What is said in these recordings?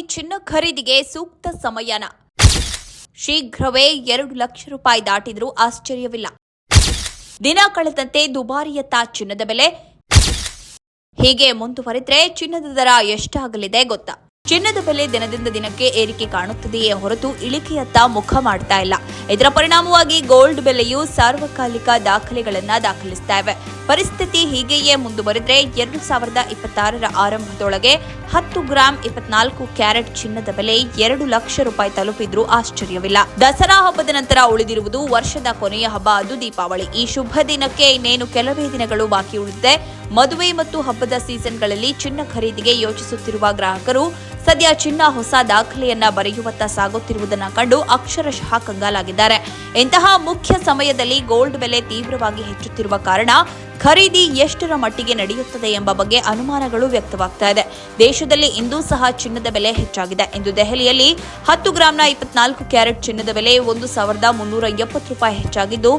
ಚಿನ್ನ ಖರೀದಿಗೆ ಸೂಕ್ತ ಸಮಯನ. ಶೀಘ್ರವೇ ಎರಡು ಲಕ್ಷ ರೂಪಾಯಿ ದಾಟಿದರೂ ಆಶ್ಚರ್ಯವಿಲ್ಲ. ದಿನ ಕಳೆದಂತೆ ದುಬಾರಿಯತ್ತ ಚಿನ್ನದ ಬೆಲೆ. ಹೀಗೆ ಮುಂದುವರೆದ್ರೆ ಚಿನ್ನದ ದರ ಎಷ್ಟಾಗಲಿದೆ ಗೊತ್ತಾ? ಚಿನ್ನದ ಬೆಲೆ ದಿನದಿಂದ ದಿನಕ್ಕೆ ಏರಿಕೆ ಕಾಣುತ್ತಿದೆಯೇ ಹೊರತು ಇಳಿಕೆಯತ್ತ ಮುಖ ಮಾಡ್ತಾ ಇಲ್ಲ. ಇದರ ಪರಿಣಾಮವಾಗಿ ಗೋಲ್ಡ್ ಬೆಲೆಯು ಸಾರ್ವಕಾಲಿಕ ದಾಖಲೆಗಳನ್ನ ದಾಖಲಿಸ್ತಾ ಇವೆ. ಪರಿಸ್ಥಿತಿ ಹೀಗೆಯೇ ಮುಂದುವರೆದ್ರೆ ಎರಡು ಸಾವಿರದ ಇಪ್ಪತ್ತಾರರ ಆರಂಭದೊಳಗೆ ಹತ್ತು ಗ್ರಾಂ ಇಪ್ಪತ್ನಾಲ್ಕು ಕ್ಯಾರೆಟ್ ಚಿನ್ನದ ಬೆಲೆ ಎರಡು ಲಕ್ಷ ರೂಪಾಯಿ ತಲುಪಿದ್ರೂ ಆಶ್ಚರ್ಯವಿಲ್ಲ. ದಸರಾ ಹಬ್ಬದ ನಂತರ ಉಳಿದಿರುವುದು ವರ್ಷದ ಕೊನೆಯ ಹಬ್ಬ, ಅದು ದೀಪಾವಳಿ. ಈ ಶುಭ ದಿನಕ್ಕೆ ಇನ್ನೇನು ಕೆಲವೇ ದಿನಗಳು ಬಾಕಿ ಉಳಿದಿದೆ. ಮದುವೆ ಮತ್ತು ಹಬ್ಬದ ಸೀಸನ್ಗಳಲ್ಲಿ ಚಿನ್ನ ಖರೀದಿಗೆ ಯೋಚಿಸುತ್ತಿರುವ ಗ್ರಾಹಕರು ಸದ್ಯ ಚಿನ್ನ ಹೊಸ ದಾಖಲೆಯನ್ನ ಬರೆಯುವತ್ತ ಸಾಗುತ್ತಿರುವುದನ್ನು ಕಂಡು ಅಕ್ಷರಶಃ ಕಂಗಾಲಾಗಿದ್ದಾರೆ. ಇಂತಹ ಮುಖ್ಯ ಸಮಯದಲ್ಲಿ ಗೋಲ್ಡ್ ಬೆಲೆ ತೀವ್ರವಾಗಿ ಹೆಚ್ಚುತ್ತಿರುವ ಕಾರಣ ಖರೀದಿ ಎಷ್ಟರ ಮಟ್ಟಿಗೆ ನಡೆಯುತ್ತದೆ ಎಂಬ ಬಗ್ಗೆ ಅನುಮಾನಗಳು ವ್ಯಕ್ತವಾಗ್ತಾ ಇದೆ. ದೇಶದಲ್ಲಿ ಇಂದೂ ಸಹ ಚಿನ್ನದ ಬೆಲೆ ಹೆಚ್ಚಾಗಿದೆ. ಇಂದು ದೆಹಲಿಯಲ್ಲಿ ಹತ್ತು ಗ್ರಾಂನ ಇಪ್ಪತ್ನಾಲ್ಕು ಕ್ಯಾರೆಟ್ ಚಿನ್ನದ ಬೆಲೆ ಒಂದು ಸಾವಿರದ ಮುನ್ನೂರ ಎಪ್ಪತ್ತು ರೂಪಾಯಿ ಹೆಚ್ಚಾಗಿದ್ದು,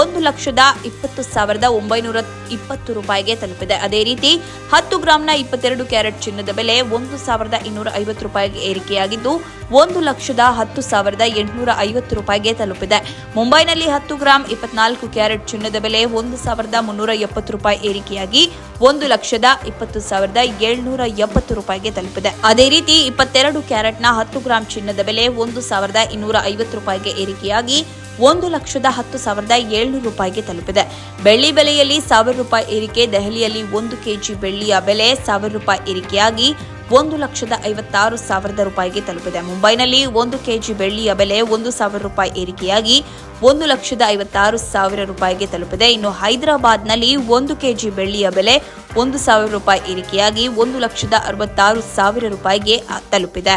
ಒಂದು ಲಕ್ಷದ ಇಪ್ಪತ್ತು ಸಾವಿರದ ಒಂಬೈನೂರ ಇಪ್ಪತ್ತು ರೂಪಾಯಿಗೆ ತಲುಪಿದೆ. ಅದೇ ರೀತಿ ಹತ್ತು ಗ್ರಾಂನ ಇಪ್ಪತ್ತೆರಡು ಕ್ಯಾರೆಟ್ ಚಿನ್ನದ ಬೆಲೆ ಒಂದು ಸಾವಿರದ ಇನ್ನೂರ ಐವತ್ತು ರೂಪಾಯಿಗೆ ಏರಿಕೆಯಾಗಿದ್ದು, ಒಂದು ಲಕ್ಷದ ಹತ್ತು ಸಾವಿರದ ಎಂಟುನೂರ ಐವತ್ತು ರೂಪಾಯಿಗೆ ತಲುಪಿದೆ. ಮುಂಬೈನಲ್ಲಿ ಹತ್ತು ಗ್ರಾಂ ಇಪ್ಪತ್ನಾಲ್ಕು ಕ್ಯಾರೆಟ್ ಚಿನ್ನದ ಬೆಲೆ ಒಂದು ಸಾವಿರದ ಮುನ್ನೂರ ಎಪ್ಪತ್ತು ರೂಪಾಯಿ ಏರಿಕೆಯಾಗಿ, ಒಂದು ಲಕ್ಷದ ಇಪ್ಪತ್ತು ಸಾವಿರದ ಏಳ್ನೂರ ಎಪ್ಪತ್ತು ರೂಪಾಯಿಗೆ ತಲುಪಿದೆ. ಅದೇ ರೀತಿ, ಇಪ್ಪತ್ತೆರಡು ಕ್ಯಾರೆಟ್ನ ಹತ್ತು ಗ್ರಾಂ ಚಿನ್ನದ ಬೆಲೆ ಒಂದು ಸಾವಿರದ ಇನ್ನೂರ ಐವತ್ತು ರೂಪಾಯಿಗೆ ಏರಿಕೆಯಾಗಿ, ಒಂದು ಲಕ್ಷದ ಹತ್ತು ಸಾವಿರದ ಏಳ್ನೂರು ರೂಪಾಯಿಗೆ ತಲುಪಿದೆ. ಬೆಳ್ಳಿ ಬೆಲೆಯಲ್ಲಿ ಸಾವಿರ ರೂಪಾಯಿ ಏರಿಕೆ, ದೆಹಲಿಯಲ್ಲಿ ಒಂದು ಕೆಜಿ ಬೆಳ್ಳಿಯ ಬೆಲೆ ಸಾವಿರ ರೂಪಾಯಿ ಏರಿಕೆಯಾಗಿ ಒಂದು ಲಕ್ಷದ ಐವತ್ತಾರು ಸಾವಿರದ ರೂಪಾಯಿಗೆ ತಲುಪಿದೆ. ಮುಂಬೈನಲ್ಲಿ ಒಂದು ಕೆಜಿ ಬೆಳ್ಳಿಯ ಬೆಲೆ ಒಂದು ಸಾವಿರ ರೂಪಾಯಿ ಏರಿಕೆಯಾಗಿ ಒಂದು ಲಕ್ಷದ ಐವತ್ತಾರು ಸಾವಿರ ರೂಪಾಯಿಗೆ ತಲುಪಿದೆ. ಇನ್ನು ಹೈದರಾಬಾದ್ನಲ್ಲಿ ಒಂದು ಕೆಜಿ ಬೆಳ್ಳಿಯ ಬೆಲೆ ಒಂದು ಸಾವಿರ ರೂಪಾಯಿ ಏರಿಕೆಯಾಗಿ ಒಂದು ಲಕ್ಷದ ಅರವತ್ತಾರು ಸಾವಿರ ರೂಪಾಯಿಗೆ ತಲುಪಿದೆ.